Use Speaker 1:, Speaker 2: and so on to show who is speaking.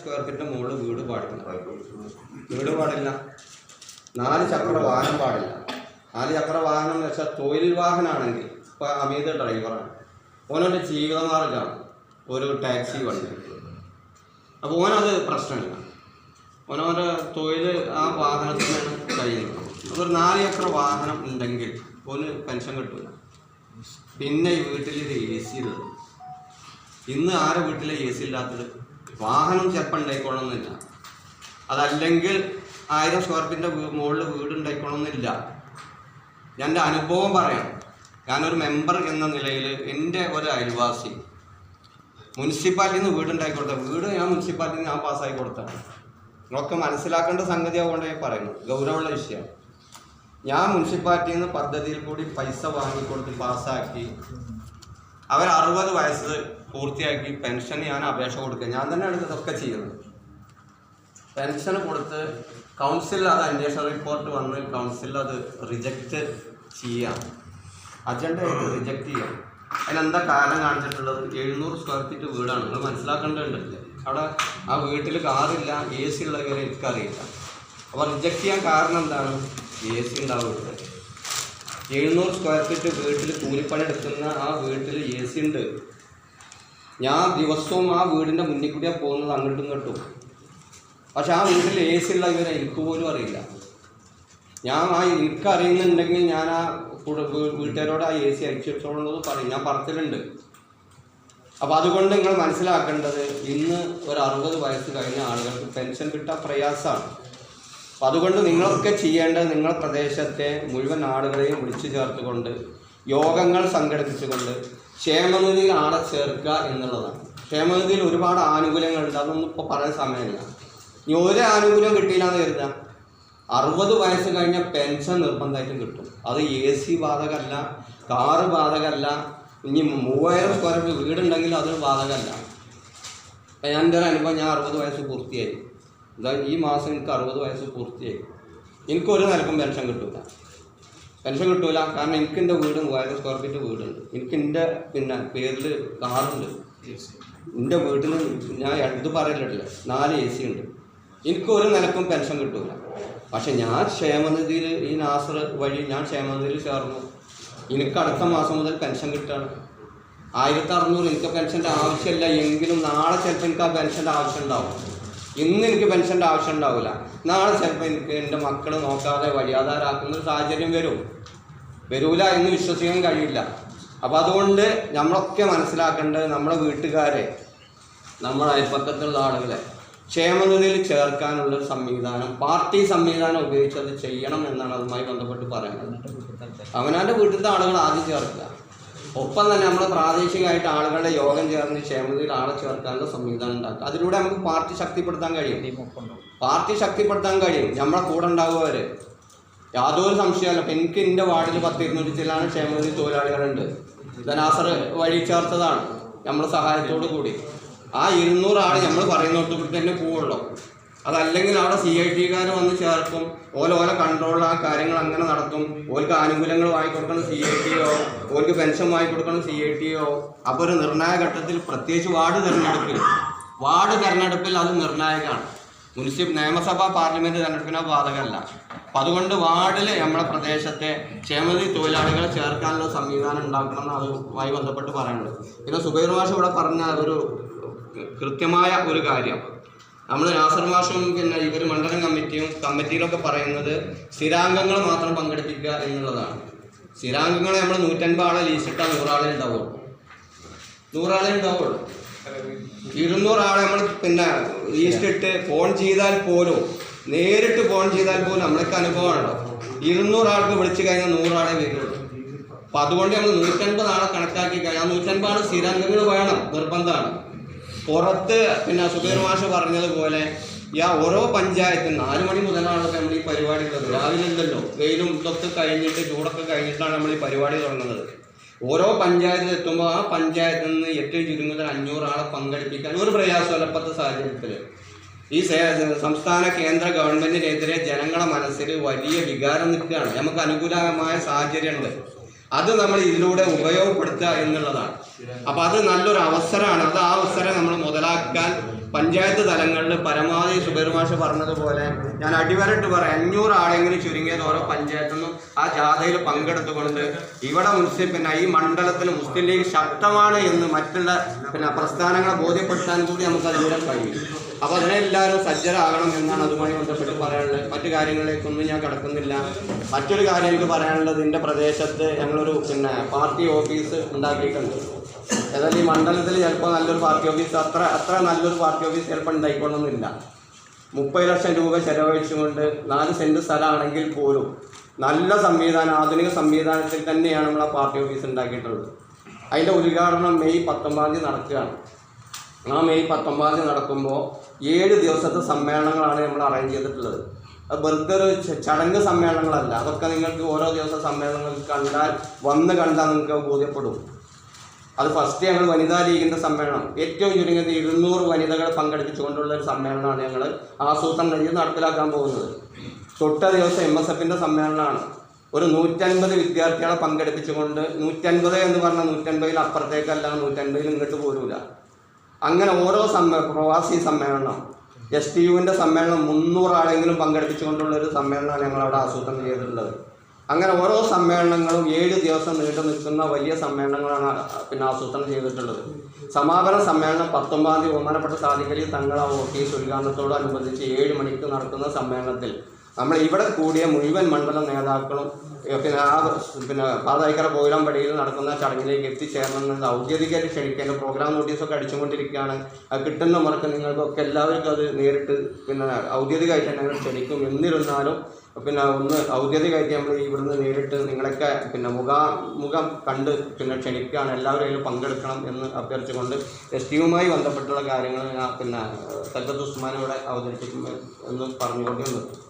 Speaker 1: Square ഫീറ്റിന്റെ മുകളിൽ വീട് പാടില്ല വീട് പാടില്ല. നാല് ചക്ര വാഹനം പാടില്ല. നാല് ചക്ര വാഹനം എന്ന് വെച്ചാൽ തൊഴിൽ വാഹനമാണെങ്കിൽ ഇപ്പൊ അമീത് ഡ്രൈവറാണ് ഓനൊരു ജീവിതമാർഗമാണ് ഒരു ടാക്സി വണ്ടി. അപ്പോൾ ഓനത് പ്രശ്നമില്ല. ഓനോന്റെ തൊഴിൽ ആ വാഹനത്തിനാണ് കഴിയുന്നത് അതൊരു നാല് ചക്ര വാഹനം ഉണ്ടെങ്കിൽ ഓന് പെൻഷൻ കിട്ടില്ല പിന്നെ ഈ വീട്ടിൽ ഇത് എ സി ഇന്ന് ആരെ വീട്ടിലെ എ സി ഇല്ലാത്തത്? വാഹനം ചിലപ്പോൾ ഉണ്ടായിക്കോണമെന്നില്ല അതല്ലെങ്കിൽ ആയിരം സ്ക്വയർ ഫീറ്റിന്റെ മുകളിൽ വീട് ഉണ്ടായിക്കോണമെന്നില്ല ഞാൻ എന്റെ അനുഭവം പറയാം. ഞാനൊരു മെമ്പർ എന്ന നിലയിൽ എന്റെ ഒരു അയൽവാസി. മുനിസിപ്പാലിറ്റിയിൽ നിന്ന് കൊടുത്ത വീട് ഞാൻ മുനിസിപ്പാലിറ്റിയിൽ ഞാൻ പാസ്സാക്കി കൊടുത്താണ് നിങ്ങളൊക്കെ മനസ്സിലാക്കേണ്ട സംഗതി ആവുകൊണ്ട് ഞാൻ പറയുന്നു ഗൗരവമുള്ള വിഷയം. ഞാൻ മുനിസിപ്പാലിറ്റിയിൽ നിന്ന് പദ്ധതിയിൽ കൂടി പൈസ വാങ്ങിക്കൊടുത്ത് പാസ്സാക്കി അവർ അറുപത് വയസ്സ് പൂർത്തിയാക്കി പെൻഷൻ ഞാൻ അപേക്ഷ കൊടുക്കുക. ഞാൻ തന്നെയാണ് ഇതൊക്കെ ചെയ്യുന്നത്. പെൻഷൻ കൊടുത്ത് കൗൺസിലിൽ അത് അന്വേഷണ റിപ്പോർട്ട് വന്ന് കൗൺസിലിൽ അത് റിജക്റ്റ് ചെയ്യാം. അജണ്ട ആയിട്ട് റിജക്റ്റ് ചെയ്യാം. അതിനെന്താ കാരണം കാണിച്ചിട്ടുള്ളത്? എഴുന്നൂറ് സ്ക്വയർ ഫീറ്റ് വീടാണ്. നിങ്ങൾ മനസ്സിലാക്കേണ്ടതുണ്ട് അവിടെ ആ വീട്ടിൽ കാറില്ല എ സി കാര്യം എനിക്കറിയില്ല. അപ്പോൾ റിജക്റ്റ് ചെയ്യാൻ കാരണം എന്താണ്? എ സി ഉണ്ടാവും എഴുന്നൂറ് സ്ക്വയർ ഫീറ്റ് വീട്ടിൽ കൂലിപ്പണി എടുക്കുന്ന ആ വീട്ടിൽ എ സി ഉണ്ട്. ഞാൻ ദിവസവും ആ വീടിന്റെ മുന്നിൽ കൂടിയാണ് പോകുന്നത് അങ്ങോട്ടും ഇങ്ങോട്ടും. പക്ഷെ ആ വീട്ടിൽ എ സി ഉള്ള ഇവരെ എനിക്ക് പോലും അറിയില്ല. ഞാൻ ആ എനിക്ക് അറിയുന്നുണ്ടെങ്കിൽ ഞാൻ ആ വീട്ടുകാരോട് ആ എ സി അയച്ചു പറയും. ഞാൻ പറച്ചിലുണ്ട് അപ്പോൾ അതുകൊണ്ട് നിങ്ങൾ മനസ്സിലാക്കേണ്ടത് ഇന്ന് ഒരു അറുപത് വയസ്സ് കഴിഞ്ഞ ആളുകൾക്ക് പെൻഷൻ കിട്ടാൻ പ്രയാസമാണ്. അപ്പം അതുകൊണ്ട് നിങ്ങളൊക്കെ ചെയ്യേണ്ടത് നിങ്ങളുടെ പ്രദേശത്തെ മുഴുവൻ ആളുകളെയും വിളിച്ചു ചേർത്തുകൊണ്ട് യോഗങ്ങൾ സംഘടിപ്പിച്ചുകൊണ്ട് ക്ഷേമനിധിയിൽ ആളെ ചേർക്കുക എന്നുള്ളതാണ്. ക്ഷേമനിധിയിൽ ഒരുപാട് ആനുകൂല്യങ്ങളുണ്ട്. അതൊന്നും ഇപ്പോൾ പറയാൻ സമയമില്ല. ഇനി ഒരു ആനുകൂല്യം കിട്ടിയില്ലാന്ന് കരുതാം അറുപത് വയസ്സ് കഴിഞ്ഞ പെൻഷൻ നിർബന്ധമായിട്ടും കിട്ടും. അത് എ സി ബാധകമല്ല കാറ് ബാധകമല്ല ഇനി മൂവായിരം സ്ക്വയർ ഫീറ്റ് വീടുണ്ടെങ്കിൽ അതൊരു ബാധകമല്ല. എന്റെ ഒരു അനുഭവം ഞാൻ അറുപത് വയസ്സ് പൂർത്തിയായി. ഇതാ ഈ മാസം എനിക്ക് അറുപത് വയസ്സ് പൂർത്തിയായി. എനിക്കൊരു നിലക്കും പെൻഷൻ കിട്ടൂല. പെൻഷൻ കിട്ടൂല. കാരണം എനിക്ക് എന്റെ വീട് മൂവായിരം സ്ക്വയർ ഫീറ്റ് വീടുണ്ട്. എനിക്ക് എന്റെ പിന്നെ പേരിൽ കാറുണ്ട്. എന്റെ വീട്ടിൽ ഞാൻ എടുത്ത് പറയലില്ല. നാല് എ സി ഉണ്ട്. എനിക്ക് ഒരു നിലക്കും പെൻഷൻ കിട്ടൂല. പക്ഷെ ഞാൻ ക്ഷേമനിധിയിൽ ഈ നാസർ വഴി ഞാൻ ക്ഷേമനിധിയിൽ ചേർന്നു. എനിക്ക് അടുത്ത മാസം മുതൽ പെൻഷൻ കിട്ടുകയാണ്. ആയിരത്തി അറുന്നൂറ് എനിക്ക് പെൻഷന്റെ ആവശ്യമില്ല. എങ്കിലും നാളെ ചിലപ്പോൾ എനിക്ക് ആ പെൻഷന്റെ ആവശ്യം ഉണ്ടാവും. ഇന്ന് എനിക്ക് പെൻഷന്റെ ആവശ്യം ഉണ്ടാവില്ല നാളെ ചിലപ്പോൾ എനിക്ക് എന്റെ മക്കൾ നോക്കാതെ വഴിയാധാരാക്കുന്ന ഒരു സാഹചര്യം വരും. വരൂല എന്ന് വിശ്വസിക്കാൻ കഴിയില്ല. അപ്പം അതുകൊണ്ട് നമ്മളൊക്കെ മനസ്സിലാക്കേണ്ടത് നമ്മുടെ വീട്ടുകാരെ നമ്മുടെ അയൽപ്പക്കത്തുള്ള ആളുകളെ ക്ഷേമനിധിയിൽ ചേർക്കാനുള്ള ഒരു സംവിധാനം പാർട്ടി സംവിധാനം ഉപയോഗിച്ച് അത് ചെയ്യണം എന്നാണ് അതുമായി ബന്ധപ്പെട്ട് പറയുന്നത്. അവനാന്റെ വീട്ടിലത്തെ ആളുകൾ ആദ്യം ചേർക്കുക. ഒപ്പം തന്നെ നമ്മൾ പ്രാദേശികമായിട്ട് ആളുകളുടെ യോഗം ചേർന്ന് ക്ഷേമതയിൽ ആളെ ചേർക്കാനുള്ള സംവിധാനം ഉണ്ടാക്കുക. അതിലൂടെ നമുക്ക് പാർട്ടി ശക്തിപ്പെടുത്താൻ കഴിയും. പാർട്ടി ശക്തിപ്പെടുത്താൻ കഴിയും. നമ്മളെ കൂടെ ഉണ്ടാവുകവര് യാതൊരു സംശയമല്ല. അപ്പം എനിക്ക് എന്റെ വാർഡിൽ പത്ത് ഇരുന്നൂറ്റി ചില്ലാണ് ക്ഷേമനിധി തൊഴിലാളികളുണ്ട്. ധനാസർ വഴി ചേർത്തതാണ്. നമ്മളെ സഹായത്തോടു കൂടി. ആ ഇരുന്നൂറ് ആൾ നമ്മൾ പറയുന്നിടത്ത് തന്നെ പോവുള്ളൂ. അതല്ലെങ്കിൽ അവിടെ സി ഐ ടിക്കാർ വന്ന് ചേർക്കും. ഓല കൺട്രോളിൽ ആ കാര്യങ്ങൾ അങ്ങനെ നടത്തും. ഓർക്ക് ആനുകൂല്യങ്ങൾ വാങ്ങിക്കൊടുക്കണം സി ഐ ടിയോ ഓർക്ക് പെൻഷൻ വാങ്ങിക്കൊടുക്കണം സി ഐ ടിയോ അപ്പോൾ ഒരു നിർണായക ഘട്ടത്തിൽ പ്രത്യേകിച്ച് വാർഡ് തിരഞ്ഞെടുപ്പിൽ വാർഡ് തിരഞ്ഞെടുപ്പിൽ അത് നിർണായകമാണ്. മുനിസിപ്പൽ നിയമസഭാ പാർലമെന്റ് തിരഞ്ഞെടുപ്പിനോ ബാധകമല്ല. അപ്പം അതുകൊണ്ട് വാർഡിൽ നമ്മുടെ പ്രദേശത്തെ ക്ഷേമനിധി തൊഴിലാളികളെ ചേർക്കാനുള്ള സംവിധാനം ഉണ്ടാക്കണം എന്ന് അതുമായി ബന്ധപ്പെട്ട് പറയുന്നത്. പിന്നെ സുബൈർ മാഷ് ഇവിടെ പറഞ്ഞ ഒരു കൃത്യമായ ഒരു കാര്യം. നമ്മൾ നാസർ മാഷും പിന്നെ ഇവർ മണ്ഡലം കമ്മിറ്റിയും കമ്മിറ്റിയിലൊക്കെ പറയുന്നത് സ്ഥിരാംഗങ്ങൾ മാത്രം പങ്കെടുപ്പിക്കുക എന്നുള്ളതാണ്. സ്ഥിരാംഗങ്ങളെ നമ്മൾ നൂറ്റൻപത് ആളെ ലീസിട്ടാൽ നൂറാളെ ഉണ്ടാവുള്ളൂ. നൂറാളെ ഉണ്ടാവുള്ളൂ. ഇരുന്നൂറാളെ നമ്മൾ പിന്നെ ലീസ്റ്റിട്ട് ഫോൺ ചെയ്താൽ പോലും നേരിട്ട് ഫോൺ ചെയ്താൽ പോലും നമ്മളൊക്കെ അനുഭവമാണല്ലോ. ഇരുന്നൂറാൾക്ക് വിളിച്ചു കഴിഞ്ഞാൽ നൂറാളെ വരുള്ളൂ. അപ്പൊ അതുകൊണ്ട് നമ്മൾ നൂറ്റൻപത് ആളെ കണക്കാക്കി കഴിഞ്ഞാൽ നൂറ്റൻപത് ആൾ സ്ഥിരാംഗങ്ങൾ വേണം നിർബന്ധമാണ്. പുറത്ത് പിന്നെ സുബീർ മാഷ് പറഞ്ഞതുപോലെ ഈ ആ ഓരോ പഞ്ചായത്തും നാല് മണി മുതലാണല്ലോ നമ്മൾ ഈ പരിപാടി തുടങ്ങുന്നത്. രാവിലെ ഉണ്ടല്ലോ വെയിലും ഇതൊക്കെ കഴിഞ്ഞിട്ട് ചൂടൊക്കെ കഴിഞ്ഞിട്ടാണ് നമ്മൾ ഈ പരിപാടി തുടങ്ങുന്നത്. ഓരോ പഞ്ചായത്തിൽ എത്തുമ്പോൾ ആ പഞ്ചായത്തിൽ നിന്ന് ഏറ്റവും ചുരുങ്ങുന്ന അഞ്ഞൂറ് ആളെ പങ്കെടുപ്പിക്കാൻ ഒരു പ്രയാസമല്ല ഇപ്പോഴത്തെ സാഹചര്യത്തിൽ ഈ സംസ്ഥാന കേന്ദ്ര ഗവൺമെന്റിനെതിരെ ജനങ്ങളുടെ മനസ്സിൽ വലിയ വികാരം നിൽക്കുകയാണ്. നമുക്ക് അനുകൂലമായ സാഹചര്യമുണ്ട് അത് നമ്മൾ ഇതിലൂടെ ഉപയോഗപ്പെടുത്തുക എന്നുള്ളതാണ്. അപ്പൊ അത് നല്ലൊരു അവസരമാണ്. അത് ആ അവസരം നമ്മൾ മുതലാക്കാൻ പഞ്ചായത്ത് തലങ്ങളിൽ പരമാവധി സുബൈർമാഷ പറഞ്ഞതുപോലെ ഞാൻ അടിവരട്ട് പറയാം. അഞ്ഞൂറ് ആളെങ്കിലും ചുരുങ്ങിയത് ഓരോ പഞ്ചായത്തിൽ നിന്നും ആ ജാഥയിൽ പങ്കെടുത്തുകൊണ്ട് ഇവിടെ മുസ്ലിം പിന്നെ ഈ മണ്ഡലത്തിൽ മുസ്ലിം ലീഗ് ശക്തമാണ് എന്ന് മറ്റുള്ള പിന്നെ പ്രസ്ഥാനങ്ങളെ ബോധ്യപ്പെടുത്താൻ കൂടി നമുക്ക് അതിലൂടെ കഴിയും അപ്പോൾ അതിനെല്ലാവരും സജ്ജരാകണം എന്നാണ് അതുമായി ബന്ധപ്പെട്ട് പറയാനുള്ളത്. മറ്റു കാര്യങ്ങളിലേക്കൊന്നും ഞാൻ കടക്കുന്നില്ല. മറ്റൊരു കാര്യം എനിക്ക് പറയാനുള്ളത് എന്റെ പ്രദേശത്ത് ഞങ്ങളൊരു പിന്നെ പാർട്ടി ഓഫീസ് ഉണ്ടാക്കിയിട്ടുണ്ട്. ഏതായാലും ഈ മണ്ഡലത്തിൽ ചിലപ്പോൾ നല്ലൊരു പാർട്ടി ഓഫീസ് അത്ര അത്ര നല്ലൊരു പാർട്ടി ഓഫീസ് ചിലപ്പോൾ ഉണ്ടായിക്കൊള്ളുന്നില്ല. മുപ്പത് ലക്ഷം രൂപ ചെലവഴിച്ചുകൊണ്ട് നാല് സെന്റ് സ്ഥലമാണെങ്കിൽ പോലും നല്ല സംവിധാനം ആധുനിക സംവിധാനത്തിൽ തന്നെയാണ് നമ്മൾ ആ പാർട്ടി ഓഫീസ് ഉണ്ടാക്കിയിട്ടുള്ളത്. അതിന്റെ ഉദ്ഘാടനം മെയ് പത്തൊമ്പതാം തീയതി നടക്കുകയാണ്. ആ മെയ് പത്തൊമ്പതാം തീയതി നടക്കുമ്പോൾ ഏഴ് ദിവസത്തെ സമ്മേളനങ്ങളാണ് നമ്മൾ അറേഞ്ച് ചെയ്തിട്ടുള്ളത്. അത് വെറുതെ ഒരു ചടങ്ങ് സമ്മേളനങ്ങളല്ല. അതൊക്കെ നിങ്ങൾക്ക് ഓരോ ദിവസം സമ്മേളനങ്ങൾ കണ്ടാൽ വന്ന് കണ്ടാൽ നിങ്ങൾക്ക് ബോധ്യപ്പെടും. അത് ഫസ്റ്റ് ഞങ്ങൾ വനിതാ ലീഗിന്റെ സമ്മേളനം. ഏറ്റവും ചുരുങ്ങിയത് ഇരുന്നൂറ് വനിതകളെ പങ്കെടുപ്പിച്ചുകൊണ്ടുള്ള ഒരു സമ്മേളനമാണ് ഞങ്ങൾ ആസൂത്രണം ചെയ്ത് നടപ്പിലാക്കാൻ പോകുന്നത്. തൊട്ട ദിവസം എം എസ് എഫിന്റെ സമ്മേളനമാണ്. ഒരു നൂറ്റൻപത് വിദ്യാർത്ഥികളെ പങ്കെടുപ്പിച്ചുകൊണ്ട് നൂറ്റൻപത് എന്ന് പറഞ്ഞാൽ നൂറ്റൻപതിൽ അപ്പുറത്തേക്കല്ല നൂറ്റൻപതിൽ ഇങ്ങോട്ട് പോരൂല. അങ്ങനെ ഓരോ സമ്മേ പ്രവാസി സമ്മേളനം. എസ് ടി യുവിന്റെ സമ്മേളനം മുന്നൂറാളെങ്കിലും പങ്കെടുപ്പിച്ചുകൊണ്ടുള്ള ഒരു സമ്മേളനമാണ് ഞങ്ങൾ അവിടെ ആസൂത്രണം ചെയ്തിട്ടുള്ളത്. അങ്ങനെ ഓരോ സമ്മേളനങ്ങളും ഏഴ് ദിവസം നീണ്ടു നിൽക്കുന്ന വലിയ സമ്മേളനങ്ങളാണ് പിന്നെ ആസൂത്രണം ചെയ്തിട്ടുള്ളത്. സമാപന സമ്മേളനം പത്തൊമ്പതാം തീയതി ബഹുമാനപ്പെട്ട സാധിക്കലി ആ ഓഫീസ് ഉദ്ഘാടനത്തോടനുബന്ധിച്ച് ഏഴ് മണിക്ക് നടക്കുന്ന സമ്മേളനത്തിൽ നമ്മൾ ഇവിടെ കൂടിയ മുഴുവൻ മണ്ഡലം നേതാക്കളും പിന്നെ ആ പിന്നെ പാതായിക്കര കോയിലമ്പടിയിൽ നടക്കുന്ന ചടങ്ങിലേക്ക് എത്തിച്ചേരണമെന്ന് ഔദ്യോഗികമായിട്ട് ക്ഷണിക്കേണ്ട പ്രോഗ്രാം നോട്ടീസൊക്കെ അടിച്ചുകൊണ്ടിരിക്കുകയാണ്. അത് കിട്ടുന്ന മുറക്ക് നിങ്ങൾക്കൊക്കെ എല്ലാവർക്കും അത് നേരിട്ട് പിന്നെ ഔദ്യോഗികമായിട്ട് ഞങ്ങൾ ക്ഷണിക്കും. എന്നിരുന്നാലും പിന്നെ ഒന്ന് ഔദ്യോഗികമായിട്ട് നമ്മൾ ഇവിടുന്ന് നേരിട്ട് നിങ്ങളൊക്കെ പിന്നെ മുഖ മുഖം കണ്ട് പിന്നെ ക്ഷണിക്കുകയാണ്. എല്ലാവരും അതിൽ പങ്കെടുക്കണം എന്ന് അഭ്യർത്ഥിച്ചുകൊണ്ട് എസ് ടിയുമായി ബന്ധപ്പെട്ടുള്ള കാര്യങ്ങൾ ഞാൻ പിന്നെ സൽബത്ത് ഉസ്മാനോടെ അവതരിപ്പിക്കും എന്ന് പറഞ്ഞുകൊണ്ട് നിർത്തും